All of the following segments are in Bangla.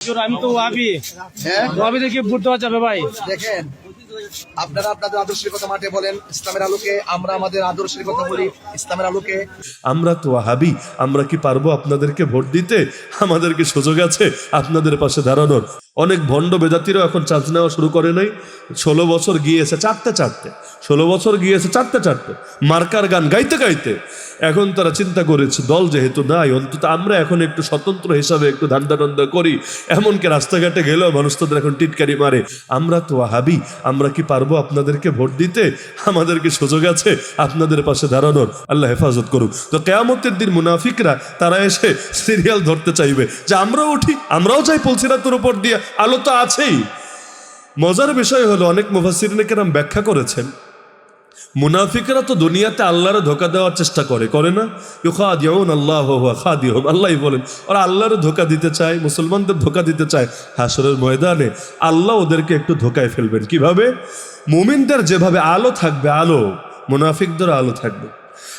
আমি তো ওয়াবি হ্যাঁ? ওয়াবি দেখে ভোট দেওয়া যাবে ভাই? দেখেন আপনারা আপনাদের আদর্শের কথা মাঠে বলেন ইসলামের আলোকে আমরা আমাদের আদর্শের কথা বলি ইসলামের আলোকে। আমরা তো হাবি আমরা কি পারব আপনাদেরকে ভোট দিতে? আমাদেরকে সুযোগ আছে আপনাদের পাশে দাঁড়ানোর? অনেক ভণ্ড বেদাতিরাও এখন চান্স নেওয়া শুরু করে নাই। ষোলো বছর গিয়েছে চারটে চারটে ষোলো বছর গিয়েছে চারটে চারটে মার্কার গান গাইতে গাইতে। এখন তারা চিন্তা করেছে, দল যেহেতু নাই, অন্তত আমরা এখন একটু স্বতন্ত্র হিসাবে একটু ধান্দা টান্দা করি। এমনকি রাস্তাঘাটে গেলেও মানুষ তাদের এখন টিটকারি মারে। আমরা তো হাবি আমরা কি পারব আপনাদেরকে ভোট দিতে? আমাদের কি সুযোগ আছে? আপনাদের পাশে দাঁড়ানোর। আল্লাহ হেফাজত করুক। তো কেয়ামতের দিন মুনাফিকরা, তারা এসে সিরিয়াল ধরতে চাইবে। যে আমরাও উঠি, আমরাও চাই পলসিরাতের উপর দিয়ে আলো তো আছেই। মজার বিষয় হলো অনেক মুফাসিরিনে কেরাম ব্যাখ্যা করেছেন, মুনাফিকরা তো দুনিয়াতে আল্লাহর ধোকা দেওয়ার চেষ্টা করে করে না? ইউখাদিউন আল্লাহ খাদিহুম আল্লাহই বলেন, ওরা আল্লাহর ধোকা দিতে চায়, মুসলমানদের ধোকা দিতে চায় হাসরের ময়দানে, আল্লাহ ওদেরকে একটু ধোকায় ফেলবেন। কীভাবে? মুমিনদের যেভাবে আলো থাকবে, আলো, মুনাফিকদের আলো থাকবে।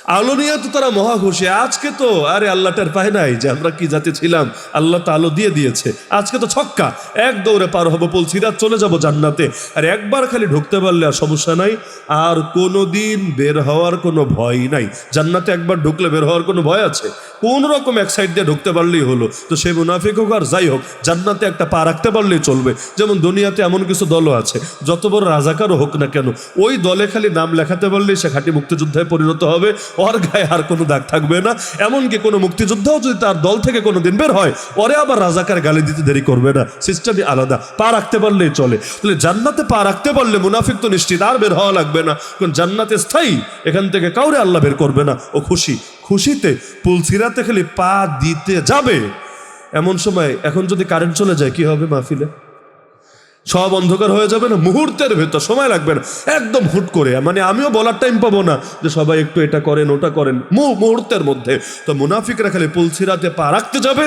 আলো নিয়ে তো তারা মহা খুশি। আজকে তো, আরে আল্লাহটার পায় নাই যে আমরা কি জাতি ছিলাম। আল্লাহ তো আলো দিয়ে দিয়েছে। আজকে তো ছক্কা। এক দৌড়ে পার হব বলছি রাত চলে যাব জান্নাতে। আর একবার খালি ঢুকতে পারলে আর সমস্যা নাই। আর কোনো দিন বের হওয়ার কোনো ভয় নাই। জান্নাতে একবার ঢুকলে বের হওয়ার কোনো ভয় আছে? কোন রকম এক সাইড দিয়ে ঢুকতে পারলেই হলো। তো সে মুনাফিক হোক আর যাই হোক, জান্নাতে একটা পা রাখতে পারলেই চলবে। যেমন দুনিয়াতে এমন কিছু দলও আছে, যত বড় রাজাকারও হোক না কেন, ওই দলে খালি নাম লেখাতে পারলেই সে খাঁটি মুক্তিযোদ্ধায় পরিণত হবে। ওর গায়ে আর কোনো দাগ থাকবে না। এমনকি কোনো মুক্তিযোদ্ধাও যদি তার দল থেকে কোনো দিন বের হয় পরে আবার রাজাকার গালি দিতে দেরি করবে না। সিস্টেমই আলাদা। পা রাখতে পারলেই চলে। তাহলে জান্নাতে পা রাখতে পারলে মুনাফিক তো নিশ্চিত আর বের হওয়া লাগবে না। কারণ জান্নাতে স্থায়ী, এখান থেকে কাউরে আল্লাহ বের করবে না। ও খুশি। খুশিতে পুলসিরাতে খালি পা দিতে যাবে। এমন সময় এখন যদি কারেন্ট চলে যায়, কি হবে মাহফিলে? সব অন্ধকার হয়ে যাবে না, মুহূর্তের ভেতর, সময় লাগবে না। একদম হুট করে মানে আমিও বলার টাইম পাবো না যে সবাই একটু এটা করেন, ওটা করেন মুহূর্তের মধ্যে। তো মুনাফিকরা খালি পুলসিরাতে পা রাখতে যাবে,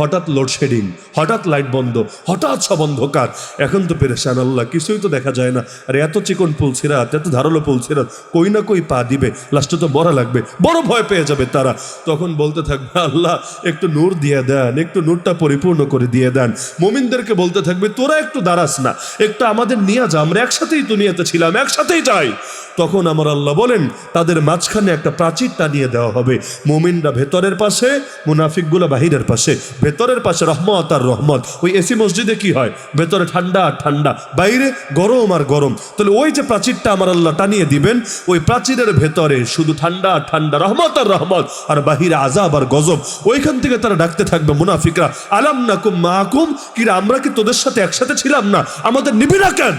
হঠাৎ লোডশেডিং হঠাৎ লাইট বন্ধ, হঠাৎ সব অন্ধকার। এখন তো পেরেশান আল্লাহ, কিছুই তো দেখা যায় না। আর এত চিকন পুলসিরাত, এত ধারালো পুলসিরাত, কই না কই পা দিবে লাস্টে তো মরা লাগবে, বড় ভয় পেয়ে যাবে তারা। তখন বলতে থাকবে, আল্লাহ, একটু নূর দিয়ে দেন, একটু নূরটা পরিপূর্ণ করে দিয়ে দেন। মোমিনদেরকে বলতে থাকবে, তোরা একটু দাঁড়াস না একটু আমাদের নিয়ে যা আমরা একসাথেই দুনিয়াতে ছিলাম, একসাথেই যাই। তখন আমার আল্লাহ বলেন, তাদের মাঝখানে একটা প্রাচীর টানিয়ে দেওয়া হবে। মোমিনরা ভেতরের পাশে, মুনাফিকগুলো বাহিরের পাশে। ভেতরের পাশে রহমত আর রহমত। ওই এসি মসজিদে কি হয়? ভেতরে ঠান্ডা আর ঠান্ডা, বাইরে গরম আর গরম। তাহলে ওই যে প্রাচীরটা আমার আল্লাহ টানিয়ে দিবেন, ওই প্রাচীরের ভেতরে শুধু ঠান্ডা আর ঠান্ডা, রহমত আর রহমত, আর বাহিরে আজাব আর গজব। ওইখান থেকে তারা ডাকতে থাকবে মুনাফিকরা, আলাম নাকুম মাকুম? কিরা, আমরা কি তোদের সাথে একসাথে ছিলাম না? আমাদের নিবি না কেন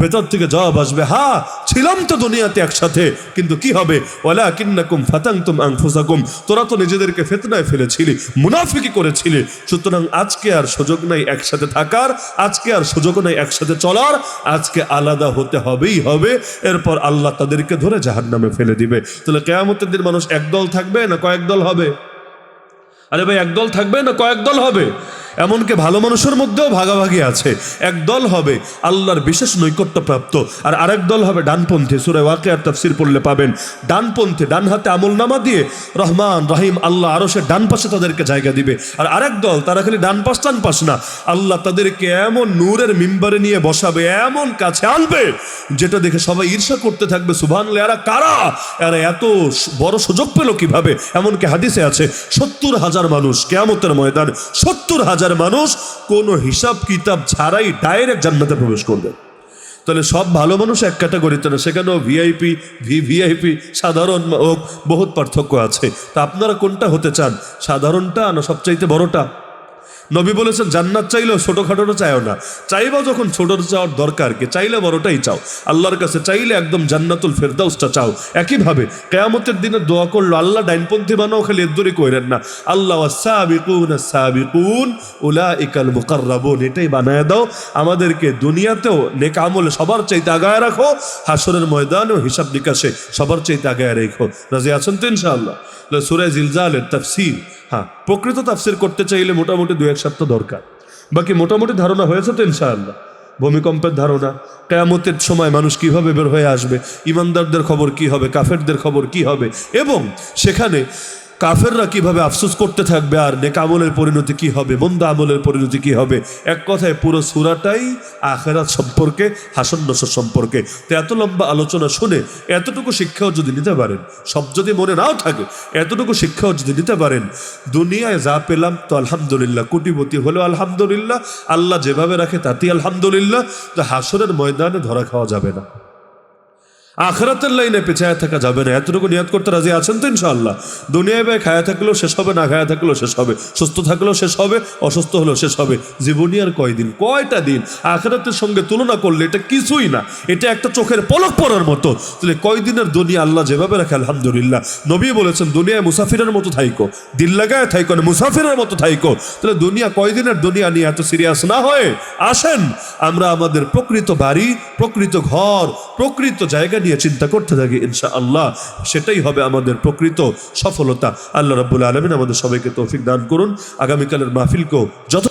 ভেতর থেকে জবাব আসবে হ্যাঁ ছিলাম তো দুনিয়াতে একসাথে, কিন্তু কি হবে? ওলা কিন্নাকুম ফাতাংতুম আংফুসাকুম তোরা তো নিজেদেরকে ফেতনায় ফেলেছিলি, মুনাফিকি করেছিলি। সুতরাং আজকে আর সুযোগ নাই একসাথে থাকার, আজকে আর সুযোগ নাই একসাথে চলার, আজকে আলাদা হতে হবেই হবে। এরপর আল্লাহ তাদেরকে ধরে জাহান্নামে ফেলে দিবে। তাহলে কেয়ামতের দিন মানুষ একদল থাকবে না কয়েক দল হবে? আরে ভাই, একদল থাকবে না কয়েক দল হবে? এমনকি ভালো মানুষের মধ্যেও ভাগাভাগি আছে। এক দল হবে আল্লাহর বিশেষ নৈকট্য প্রাপ্ত আর আরেক দল হবে ডানপন্থী। সুরে ওয়াকে আর তফসির পড়লে পাবেন, ডানপন্থী, ডান হাতে আমল নামা দিয়ে রহমান, রহিম, আল্লাহ আরও সে ডান পাশে তাদেরকে জায়গা দিবে। আর আরেক দল, তারা খালি ডান পাশ ডান পাশ না, আল্লাহ তাদেরকে এমন নূরের মিম্বারে নিয়ে বসাবে, এমন কাছে আনবে, যেটা দেখে সবাই ঈর্ষা করতে থাকবে সুভান এরা কারা? এরা এত বড় সুযোগ পেল কীভাবে? এমনকি হাদিসে আছে, সত্তর হাজার মানুষ, কেয়ামতের ময়দান সত্তর হাজার মানুষ কোনো হিসাব কিতাব ছাড়াই ডাইরেক্ট জান্নাতে প্রবেশ করবে। তাহলে সব ভালো মানুষ এক ক্যাটাগরিতে না, সেখানেও ভিআইপি ভি ভিআইপি সাধারণ হোক, বহুত পার্থক্য আছে। তা আপনারা কোনটা হতে চান? সাধারণটা না সবচাইতে বড়টা? নবী বলেছেন, জান্নাত চাইলেও ছোটোখাটোটা চাইও না। চাইবা যখন ছোটোটা চাওয়ার দরকার কি, চাইলে বড়টাই চাও। আল্লাহর কাছে চাইলে একদম জান্নাতুল ফেরদাউসটা চাও। একইভাবে কেয়ামতের দিনে দোয়া করল, আল্লাহ ডাইনপন্থী বানাও, খালি এদ্দুরি কইরেন না। আল্লাহ উলা ইকাল মুকাররাবুন, এটাই বানায় দাও। আমাদেরকে দুনিয়াতেও নেক আমলে সবার চাইতে আগায় রাখো হাসরের ময়দানেও হিসাব নিকাশে সবার চাইতে আগায় রেখো। রাজি আছেন তো ইনশাআল্লাহ? সুরে জিলজালের তাফসির। হ্যাঁ প্রকৃত তাফসির করতে চাইলে মোটামুটি দু এক সপ্তাহ দরকার। বাকি মোটামুটি ধারণা হয়েছে তো ইনশাআল্লাহ। ভূমিকম্পের ধারণা, কেয়ামতের সময় মানুষ কীভাবে বের হয়ে আসবে, ইমানদারদের খবর কি হবে, কাফেরদের খবর কি হবে, এবং সেখানে কাফেররা কীভাবে আফসোস করতে থাকবে আর নেক আমলের পরিণতি কি হবে, মন্দ আমলের পরিণতি কি হবে? এক কথায় পুরো সুরাটাই আখেরাত সম্পর্কে হাসন নসর সম্পর্কে। তো এত লম্বা আলোচনা শুনে এতটুকু শিক্ষাও যদি নিতে পারেন, সব যদি মনে নাও থাকে, এতটুকু শিক্ষাও যদি নিতে পারেন, দুনিয়ায় যা পেলাম তো আলহামদুলিল্লাহ, কোটিপতি হলেও আলহামদুলিল্লাহ, আল্লাহ যেভাবে রাখে তাতেই আলহামদুলিল্লাহ, তো হাসরের ময়দানে ধরা খাওয়া যাবে না। আখরাতের লাইনে পেছায় থাকা যাবে না। এতটুকু নিয়াত করতে রাজি আছেন তো ইনশাআল্লাহ? দুনিয়ায় ভাই খায়া থাকলেও শেষ হবে না, খায়া থাকলেও শেষ হবে। সুস্থ থাকলেও শেষ হবে, অসুস্থ হলেও শেষ হবে। জীবনী আর কয়দিন? কয়টা দিন? আখরাতের সঙ্গে তুলনা করলে এটা কিছুই না। এটা একটা চোখের পলক পড়ার মতো। তাহলে কয়দিনের দুনিয়া আল্লাহ যেভাবে রাখে, আলহামদুলিল্লাহ। নবী বলেছেন, দুনিয়ায় মুসাফিরের মতো থাইকো। দিল লাগায় থাইকো না মুসাফিরের মতো থাইকো। তাহলে দুনিয়া কয়দিনের দুনিয়া নিয়ে এত সিরিয়াস না হয়ে আসেন? আমরা আমাদের প্রকৃত বাড়ি, প্রকৃত ঘর, প্রকৃত জায়গা নিয়ে চিন্তা করতে থাকি ইনশা আল্লাহ সেটাই হবে আমাদের প্রকৃত সফলতা। আল্লাহ রাব্বুল আলমিন আমাদের সবাইকে তৌফিক দান করুন। আগামীকালের মাহফিলকেও যত